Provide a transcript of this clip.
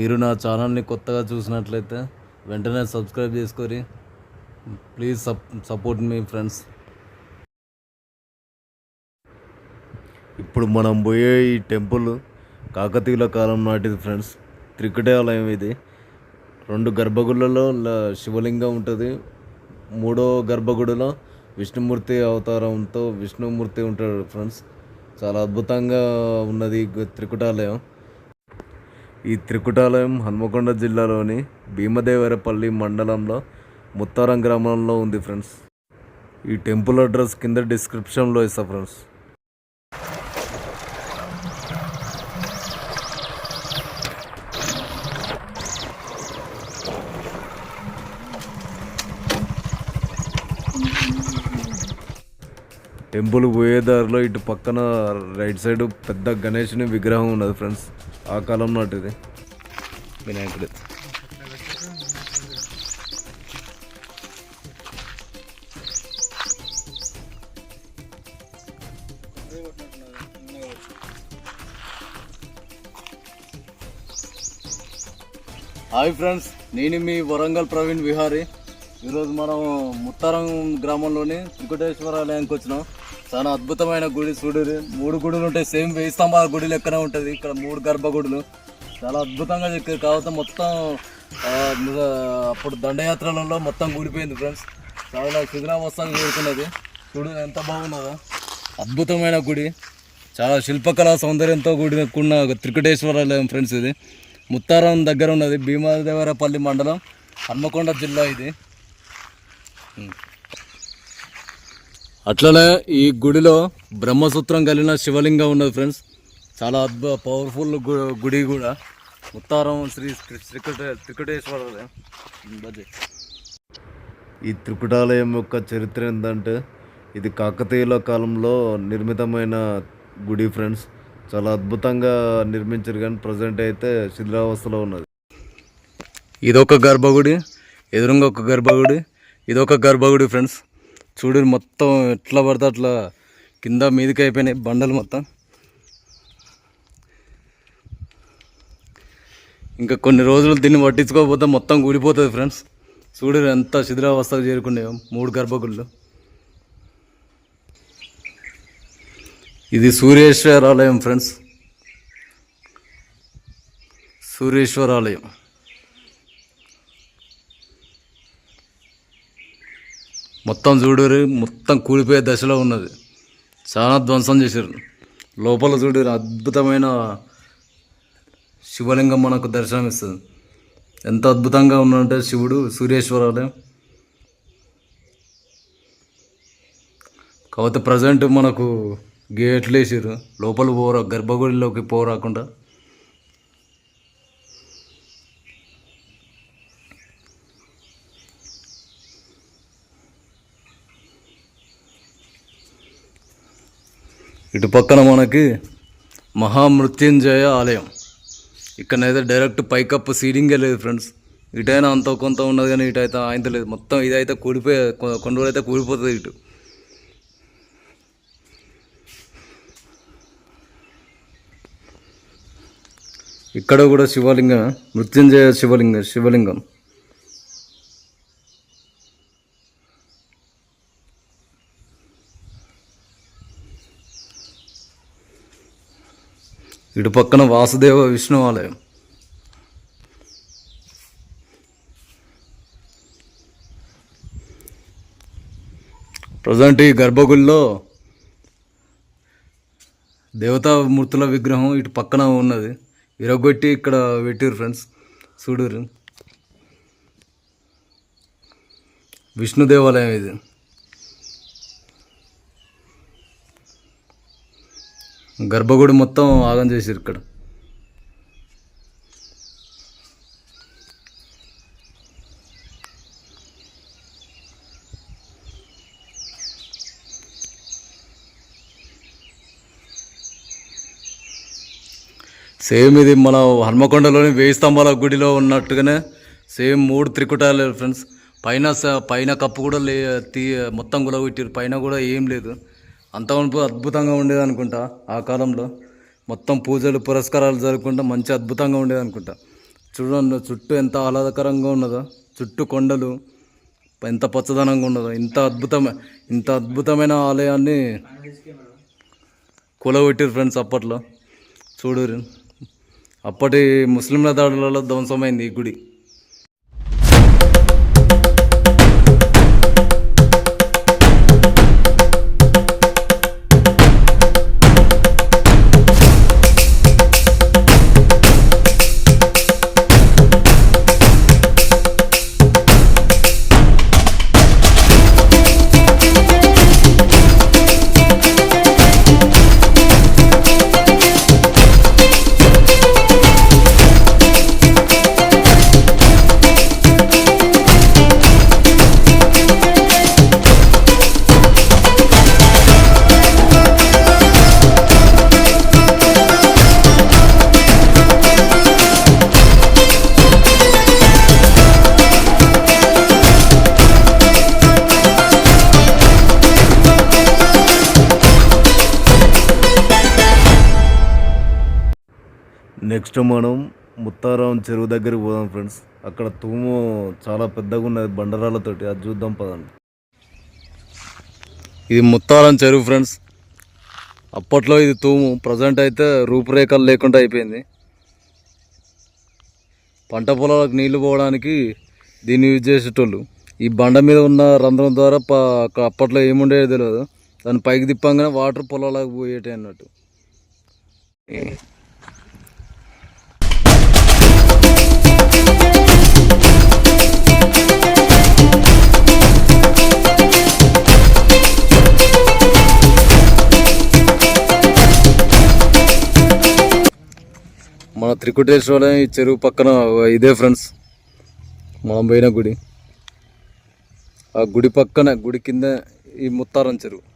మీరు నా ఛానల్ని కొత్తగా చూసినట్లయితే వెంటనే సబ్స్క్రైబ్ చేసుకొని ప్లీజ్ సప్ సపోర్ట్ మీ ఫ్రెండ్స్. ఇప్పుడు మనం పోయే ఈ టెంపుల్ కాకతీయుల కాలం నాటిది ఫ్రెండ్స్. త్రికటాలయం ఇది. రెండు గర్భగుళ్ళలో శివలింగం ఉంటుంది. మూడో గర్భగుడిలో విష్ణుమూర్తి అవతారంతో విష్ణుమూర్తి ఉంటాడు ఫ్రెండ్స్. చాలా అద్భుతంగా ఉన్నది త్రికుటాలయం. ఈ త్రికుటాలయం హన్మకొండ జిల్లాలోని భీమదేవరపల్లి మండలంలో ముత్తారం గ్రామంలో ఉంది ఫ్రెండ్స్. ఈ టెంపుల్ అడ్రస్ కింద డిస్క్రిప్షన్లో ఇస్తా ఫ్రెండ్స్. టెంపుల్ పోయే దారిలో ఇటు పక్కన రైట్ సైడ్ పెద్ద గణేషుని విగ్రహం ఉన్నది ఫ్రెండ్స్. ఆ కాలం నాటిది వినాయకుడు. హాయ్ ఫ్రెండ్స్ నేను మీ వరంగల్ ప్రవీణ్ విహారీ. ఈరోజు మనం ముత్తారం గ్రామంలోని త్రికుటేశ్వరాలయానికి వచ్చినాం. చాలా అద్భుతమైన గుడి చూడరు మూడు గుడులు ఉంటాయి. సేమ్ వెయ్యి స్తంభాల గుడి లెక్కనే ఉంటుంది. ఇక్కడ మూడు గర్భగుడులు చాలా అద్భుతంగా చెక్కారు. కాకపోతే మొత్తం అప్పుడు దండయాత్రలలో మొత్తం కూడిపోయింది ఫ్రెండ్స్. చాలా శిథిలావస్థకు చేరుకున్నది. చూడు ఎంత బాగున్నదో. అద్భుతమైన గుడి. చాలా శిల్పకళా సౌందర్యంతో కూడిన కూడిన త్రికటేశ్వర ఫ్రెండ్స్ ఇది. ముత్తారం దగ్గర ఉన్నది. భీమాదేవరపల్లి మండలం హన్మకొండ జిల్లా ఇది. అట్లనే ఈ గుడిలో బ్రహ్మసూత్రం కలిగిన శివలింగం ఉన్నది ఫ్రెండ్స్ చాలా అద్భుత పవర్ఫుల్ గుడి కూడా. ముత్తారం శ్రీ త్రికట త్రికటేశ్వర. ఈ త్రికుటాలయం యొక్క చరిత్ర ఏంటంటే ఇది కాకతీయుల కాలంలో నిర్మితమైన గుడి ఫ్రెండ్స్ చాలా అద్భుతంగా నిర్మించారు కానీ ప్రజెంట్ అయితే శిథిలావస్థలో ఉన్నది. ఇదొక గర్భగుడి ఎదురుగా ఒక గర్భగుడి ఇదొక గర్భగుడి ఫ్రెండ్స్ చూడు మొత్తం ఎట్లా పడితే అట్లా కింద మీదకి అయిపోయినాయి బండలు మొత్తం. ఇంకా కొన్ని రోజులు దీన్ని పట్టించుకోకపోతే మొత్తం కూడిపోతుంది ఫ్రెండ్స్ చూడు ఎంత శిథిరావస్థకు చేరుకున్నాయో మూడు గర్భగుళ్ళు. ఇది సూర్యేశ్వర ఆలయం ఫ్రెండ్స్ సూర్యేశ్వర మొత్తం చూడరు మొత్తం కూలిపోయే దశలో ఉన్నది. చాలా ధ్వంసం చేశారు లోపల చూడరు అద్భుతమైన శివలింగం మనకు దర్శనం ఇస్తుంది ఎంత అద్భుతంగా ఉన్నదంటే శివుడు సూర్యేశ్వర కాకపోతే ప్రజెంట్ మనకు గేట్లు వేసారు లోపల పోరా గర్భగుడిలోకి పోరాకుండా. ఇటు పక్కన మనకి మహామృత్యుంజయ ఆలయం. ఇక్కడనైతే డైరెక్ట్ పైకప్పు సీలింగే లేదు ఫ్రెండ్స్. ఇటైనా అంత కొంత ఉన్నది కానీ ఇటు అయితే ఆయన లేదు. మొత్తం ఇదైతే కూలిపోయే కొ- కొన్ని రోజులు అయితే కూలిపోతుంది ఇటు. ఇక్కడ కూడా శివలింగం మృత్యుంజయ శివలింగం శివలింగం. ఇటు పక్కన వాసుదేవ విష్ణు ఆలయం. ప్రజెంట్ ఈ గర్భగుడిలో దేవతామూర్తుల విగ్రహం ఇటు పక్కన ఉన్నది. విరగొట్టి ఇక్కడ పెట్టారు ఫ్రెండ్స్. చూడరు విష్ణు దేవాలయం ఇది. గర్భగుడి మొత్తం ఆగం చేసారు ఇక్కడ. సేమ్ ఇది మన హన్మకొండలోని వేయి స్తంభాల గుడిలో ఉన్నట్టుగానే సేమ్ మూడు త్రికుటాలు ఫ్రెండ్స్ పైన స- పైన కప్పు కూడా లే తీ మొత్తం కూడా పెట్టారు పైన కూడా ఏం లేదు. అంత అద్భుతంగా ఉండేది అనుకుంటా ఆ కాలంలో. మొత్తం పూజలు పురస్కారాలు జరుపుకుంటా మంచి అద్భుతంగా ఉండేది అనుకుంటా చూడండి చుట్టూ ఎంత ఆహ్లాదకరంగా ఉన్నదో చుట్టూ కొండలు ఎంత పచ్చదనంగా ఉన్నదో ఇంత అద్భుతమైన ఇంత అద్భుతమైన ఆలయాన్ని కూలగొట్టారు ఫ్రెండ్స్ అప్పట్లో. చూడు అప్పటి ముస్లింల దాడులలో ధ్వంసమైంది ఈ గుడి. నెక్స్ట్ మనం ముత్తారం చెరువు దగ్గరికి పోదాం ఫ్రెండ్స్. అక్కడ తూము చాలా పెద్దగా ఉన్నది బండరాళ్ళతోటి. అది చూద్దాం పదండి. ఇది ముత్తారం చెరువు ఫ్రెండ్స్. అప్పట్లో ఇది తూము ప్రజెంట్ అయితే రూపురేఖలు లేకుండా అయిపోయింది. పంట పొలాలకు నీళ్ళు పోవడానికి దీన్ని యూజ్ చేసేటోళ్ళు. ఈ బండ మీద ఉన్న రంధ్రం ద్వారా ప- అక్కడ అప్పట్లో ఏముండేదో తెలియదు దాన్ని పైకి తిప్పంగానే వాటర్ పొలాలకు పోయేటాయి అన్నట్టు. త్రికుటేశ్వర ఈ చెరువు పక్కన ఇదే ఫ్రెండ్స్. మనం పోయిన గుడి. ఆ గుడి పక్కన గుడి కింద ఈ ముత్తారం చెరువు.